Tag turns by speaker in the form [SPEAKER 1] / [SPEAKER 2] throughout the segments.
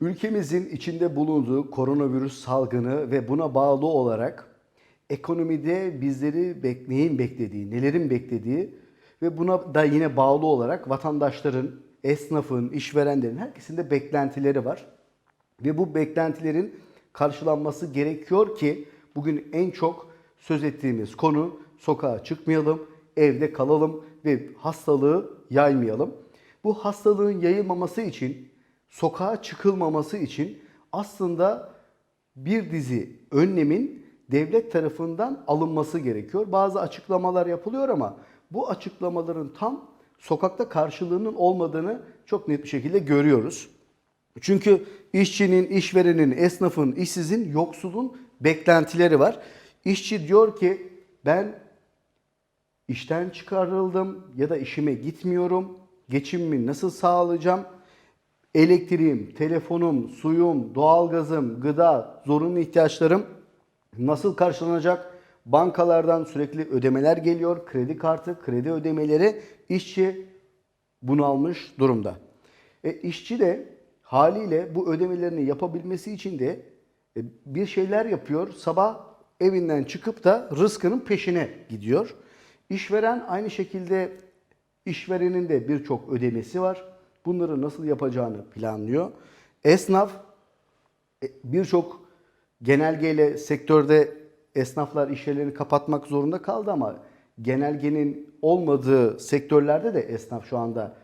[SPEAKER 1] Ülkemizin içinde bulunduğu koronavirüs salgını ve buna bağlı olarak ekonomide bizleri bek- neyin beklediği, nelerin beklediği ve buna da yine bağlı olarak vatandaşların, esnafın, işverenlerin herkesin de beklentileri var. Ve bu beklentilerin karşılanması gerekiyor ki bugün en çok söz ettiğimiz konu sokağa çıkmayalım, evde kalalım ve hastalığı yaymayalım. Bu hastalığın yayılmaması için, sokağa çıkılmaması için aslında bir dizi önlemin devlet tarafından alınması gerekiyor. Bazı açıklamalar yapılıyor ama bu açıklamaların tam sokakta karşılığının olmadığını çok net bir şekilde görüyoruz. Çünkü işçinin, işverenin, esnafın, işsizin, yoksulun beklentileri var. İşçi diyor ki ben işten çıkarıldım ya da işime gitmiyorum. Geçimimi nasıl sağlayacağım? Elektriğim, telefonum, suyum, doğalgazım, gıda, zorunlu ihtiyaçlarım nasıl karşılanacak? Bankalardan sürekli ödemeler geliyor. Kredi kartı, kredi ödemeleri işçi bunu almış durumda. E, işçi de haliyle bu ödemelerini yapabilmesi için de e, bir şeyler yapıyor. Sabah evinden çıkıp da rızkının peşine gidiyor. İşveren aynı şekilde işverenin de birçok ödemesi var. Bunları nasıl yapacağını planlıyor. Esnaf e, birçok genelgeyle sektörde esnaflar işyerlerini kapatmak zorunda kaldı ama genelgenin olmadığı sektörlerde de esnaf şu anda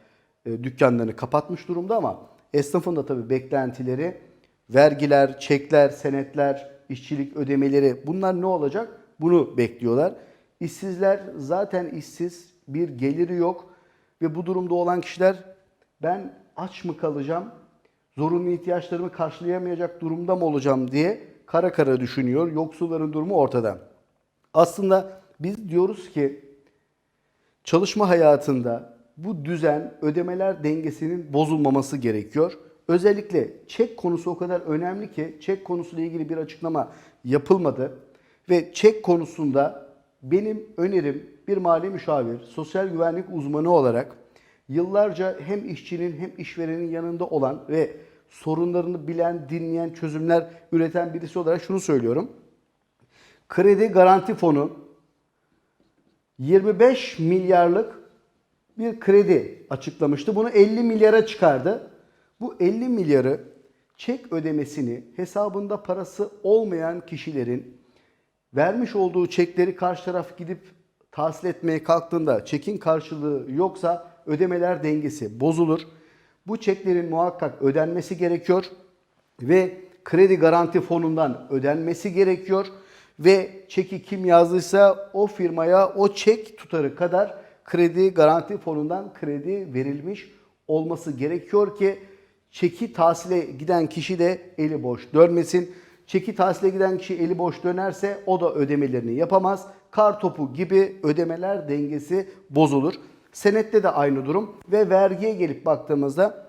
[SPEAKER 1] e, dükkanlarını kapatmış durumda ama esnafın da tabii beklentileri vergiler, çekler, senetler, işçilik ödemeleri bunlar ne olacak? Bunu bekliyorlar. İşsizler zaten işsiz, bir geliri yok ve bu durumda olan kişiler ben aç mı kalacağım, zorunlu ihtiyaçlarımı karşılayamayacak durumda mı olacağım diye kara kara düşünüyor. Yoksulların durumu ortada. Aslında biz diyoruz ki çalışma hayatında bu düzen, ödemeler dengesinin bozulmaması gerekiyor. Özellikle çek konusu o kadar önemli ki çek konusuyla ilgili bir açıklama yapılmadı ve çek konusunda benim önerim bir mali müşavir, sosyal güvenlik uzmanı olarak yıllarca hem işçinin hem işverenin yanında olan ve sorunlarını bilen, dinleyen, çözümler üreten birisi olarak şunu söylüyorum. Kredi Garanti Fonu 25 milyarlık bir kredi açıklamıştı. Bunu 50 milyara çıkardı. Bu 50 milyarı çek ödemesini hesabında parası olmayan kişilerin vermiş olduğu çekleri karşı taraf gidip tahsil etmeye kalktığında çekin karşılığı yoksa ödemeler dengesi bozulur. Bu çeklerin muhakkak ödenmesi gerekiyor ve kredi garanti fonundan ödenmesi gerekiyor ve çeki kim yazdıysa o firmaya o çek tutarı kadar kredi garanti fonundan kredi verilmiş olması gerekiyor ki çeki tahsile giden kişi de eli boş dönmesin. Çeki tahsile giden kişi eli boş dönerse o da ödemelerini yapamaz. Kar topu gibi ödemeler dengesi bozulur. Senette de aynı durum ve vergiye gelip baktığımızda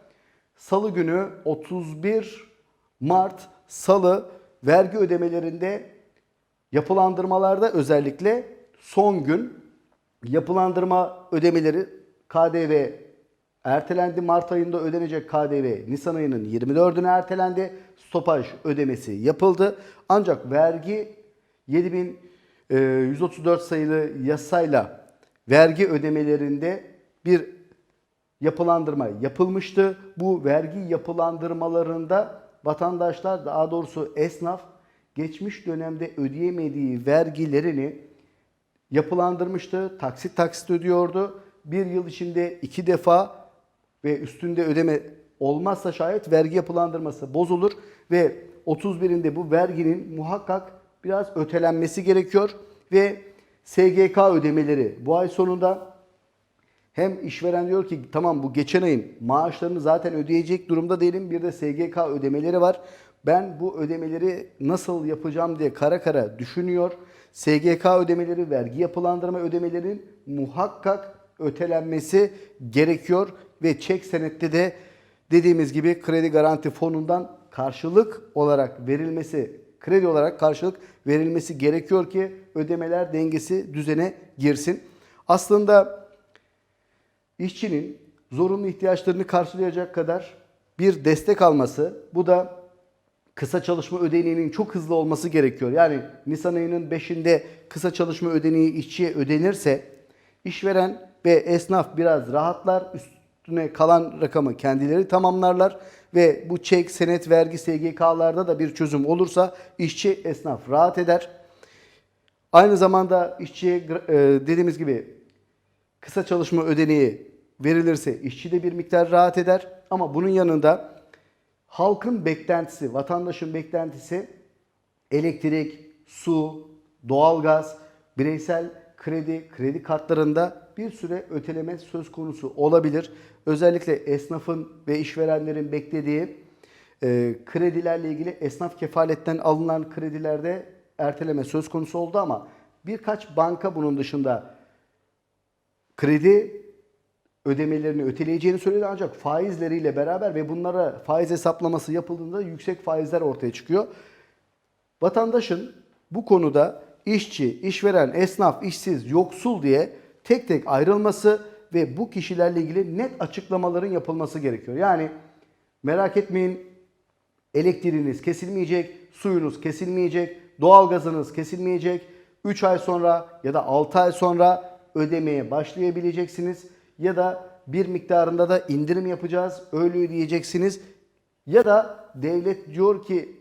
[SPEAKER 1] salı günü 31 Mart salı vergi ödemelerinde yapılandırmalarda özellikle son gün yapılandırma ödemeleri KDV ertelendi. Mart ayında ödenecek KDV Nisan ayının 24'üne ertelendi. Stopaj ödemesi yapıldı. Ancak vergi 7134 sayılı yasayla vergi ödemelerinde bir yapılandırma yapılmıştı. Bu vergi yapılandırmalarında vatandaşlar daha doğrusu esnaf geçmiş dönemde ödeyemediği vergilerini yapılandırmıştı. Taksit taksit ödüyordu. Bir yıl içinde iki defa ve üstünde ödeme olmazsa şayet vergi yapılandırması bozulur ve 31'inde bu verginin muhakkak biraz ötelenmesi gerekiyor ve SGK ödemeleri bu ay sonunda hem işveren diyor ki tamam bu geçen ayın maaşlarını zaten ödeyecek durumda değilim. Bir de SGK ödemeleri var. Ben bu ödemeleri nasıl yapacağım diye kara kara düşünüyor. SGK ödemeleri, vergi yapılandırma ödemelerinin muhakkak ötelenmesi gerekiyor ve çek senette de dediğimiz gibi kredi garanti fonundan karşılık olarak verilmesi, kredi olarak karşılık verilmesi gerekiyor ki ödemeler dengesi düzene girsin. Aslında işçinin zorunlu ihtiyaçlarını karşılayacak kadar bir destek alması. Bu da kısa çalışma ödeneğinin çok hızlı olması gerekiyor. Yani Nisan ayının 5'inde kısa çalışma ödeneği işçiye ödenirse işveren ve esnaf biraz rahatlar. Üstüne kalan rakamı kendileri tamamlarlar ve bu çek, senet, vergi, SGK'larda da bir çözüm olursa işçi, esnaf rahat eder. Aynı zamanda işçiye dediğimiz gibi kısa çalışma ödeneği verilirse işçi de bir miktar rahat eder. Ama bunun yanında halkın beklentisi, vatandaşın beklentisi elektrik, su, doğalgaz, bireysel kredi, kredi kartlarında bir süre öteleme söz konusu olabilir. Özellikle esnafın ve işverenlerin beklediği e, kredilerle ilgili esnaf kefaletten alınan kredilerde erteleme söz konusu oldu ama birkaç banka bunun dışında kredi ödemelerini öteleyeceğini söyledi ancak faizleriyle beraber ve bunlara faiz hesaplaması yapıldığında yüksek faizler ortaya çıkıyor. Vatandaşın bu konuda işçi, işveren, esnaf, işsiz, yoksul diye tek tek ayrılması ve bu kişilerle ilgili net açıklamaların yapılması gerekiyor. Yani merak etmeyin elektriğiniz kesilmeyecek, suyunuz kesilmeyecek, doğalgazınız kesilmeyecek. 3 ay sonra ya da 6 ay sonra ödemeye başlayabileceksiniz ya da bir miktarında da indirim yapacağız, öyle ödeyeceksiniz. Ya da devlet diyor ki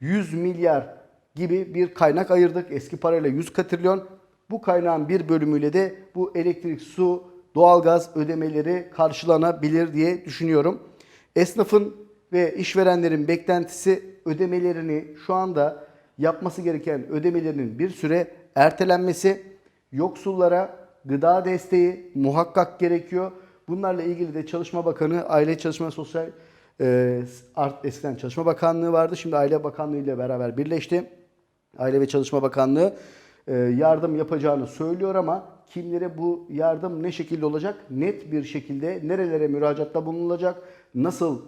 [SPEAKER 1] 100 milyar gibi bir kaynak ayırdık. Eski parayla 100 katrilyon. Bu kaynağın bir bölümüyle de bu elektrik, su, doğalgaz ödemeleri karşılanabilir diye düşünüyorum. Esnafın ve işverenlerin beklentisi ödemelerini şu anda yapması gereken ödemelerinin bir süre ertelenmesi, yoksullara gıda desteği muhakkak gerekiyor. Bunlarla ilgili de Çalışma Bakanı, Aile Çalışma Sosyal e, art- eskiden Çalışma Bakanlığı vardı. Şimdi Aile Bakanlığı ile beraber birleşti. Aile ve Çalışma Bakanlığı yardım yapacağını söylüyor ama kimlere bu yardım ne şekilde olacak? Net bir şekilde nerelere müracaatta bulunulacak? Nasıl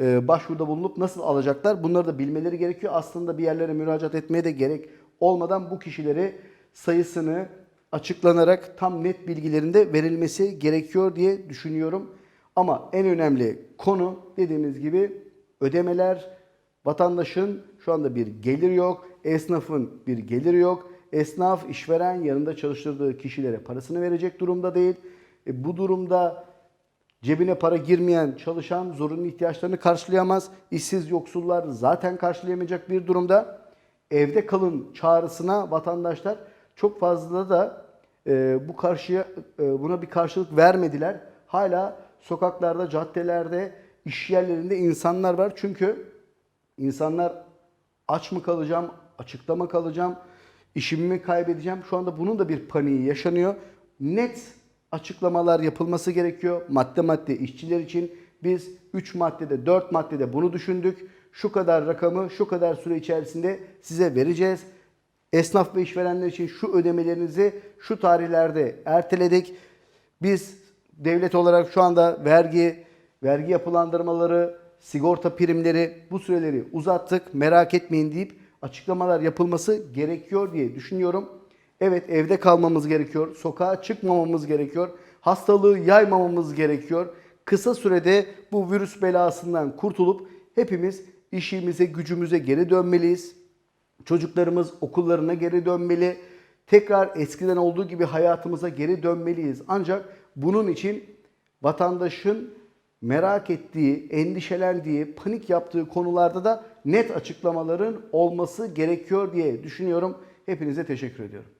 [SPEAKER 1] e, başvuruda bulunup nasıl alacaklar? Bunları da bilmeleri gerekiyor. Aslında bir yerlere müracaat etmeye de gerek olmadan bu kişileri sayısını açıklanarak tam net bilgilerinde verilmesi gerekiyor diye düşünüyorum. Ama en önemli konu dediğimiz gibi ödemeler, vatandaşın şu anda bir gelir yok, esnafın bir geliri yok. Esnaf, işveren yanında çalıştırdığı kişilere parasını verecek durumda değil. E, bu durumda Cebine para girmeyen çalışan zorunlu ihtiyaçlarını karşılayamaz. İşsiz yoksullar zaten karşılayamayacak bir durumda. Evde kalın çağrısına vatandaşlar çok fazla da e, bu karşıya e, buna bir karşılık vermediler. Hala sokaklarda, caddelerde, iş yerlerinde insanlar var. Çünkü insanlar aç mı kalacağım, açıkta mı kalacağım, işimi mi kaybedeceğim? Şu anda bunun da bir paniği yaşanıyor. Net açıklamalar yapılması gerekiyor. Madde madde işçiler için biz 3 maddede 4 maddede bunu düşündük. Şu kadar rakamı şu kadar süre içerisinde size vereceğiz. Esnaf ve işverenler için şu ödemelerinizi şu tarihlerde erteledik. Biz devlet olarak şu anda vergi, vergi yapılandırmaları, sigorta primleri bu süreleri uzattık. Merak etmeyin deyip açıklamalar yapılması gerekiyor diye düşünüyorum. Evet evde kalmamız gerekiyor. Sokağa çıkmamamız gerekiyor. Hastalığı yaymamamız gerekiyor. Kısa sürede bu virüs belasından kurtulup hepimiz işimize, gücümüze geri dönmeliyiz. Çocuklarımız okullarına geri dönmeli. Tekrar eskiden olduğu gibi hayatımıza geri dönmeliyiz. Ancak bunun için vatandaşın merak ettiği, endişelendiği, panik yaptığı konularda da net açıklamaların olması gerekiyor diye düşünüyorum. Hepinize teşekkür ediyorum.